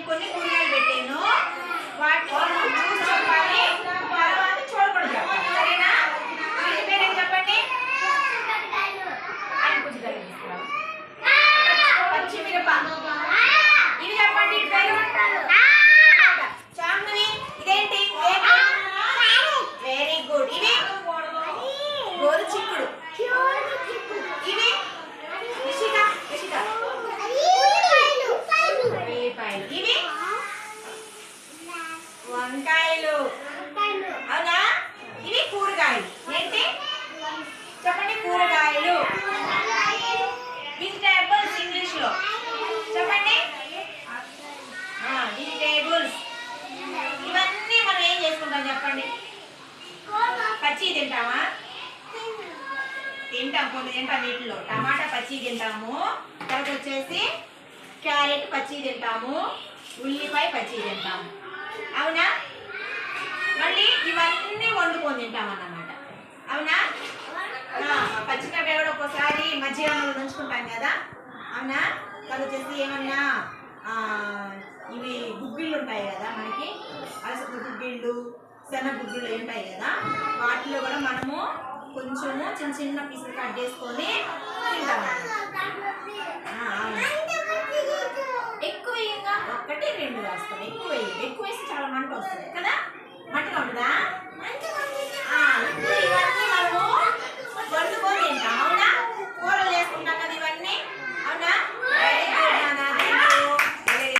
నేను కొన్ని వంకాయలు. అవునా? ఇవి కూరగాయలు. ఏంటి? చెప్పండి కూరగాయలు. వెజిటేబుల్స్ ఇంగ్లీష్లో. చెప్పండి. వెజిటేబుల్స్ ఇవన్నీ మనం ఏం చేసుకుంటాం చెప్పండి? పచ్చి తింటామా? తింటాం కొన్ని తింటాం వీటిలో. టమాటా పచ్చి తింటాము. తర్వాత వచ్చేసి క్యారెట్ పచ్చి తింటాము. ఉల్లిపాయ పచ్చి తింటాము అవునా మళ్ళీ ఇవన్నీ వండుకొని తింటాం అన్నమాట అవునా ఆ, పచ్చిమిరపకాయ కూడా ఒక్కోసారి ఉంచుకుంటాం కదా? అవునా? వాళ్ళు వచ్చేసి ఏమన్నా ఇవి గుగ్గిళ్ళు ఉంటాయి కదా మనకి? అసలు గుగ్గిళ్ళు సన్న గుగ్గిళ్ళు ఉంటాయి కదా? వాటిలో కూడా మనము కొంచెము చిన్న చిన్న పీసులు కట్ చేసుకొని తింటాము ఎక్కువ వేయంగా ఒకటి రెండు వేస్తాం ఎక్కువ వేయం ఎక్కువ వేసి చాలా మంట వస్తుంది కదా?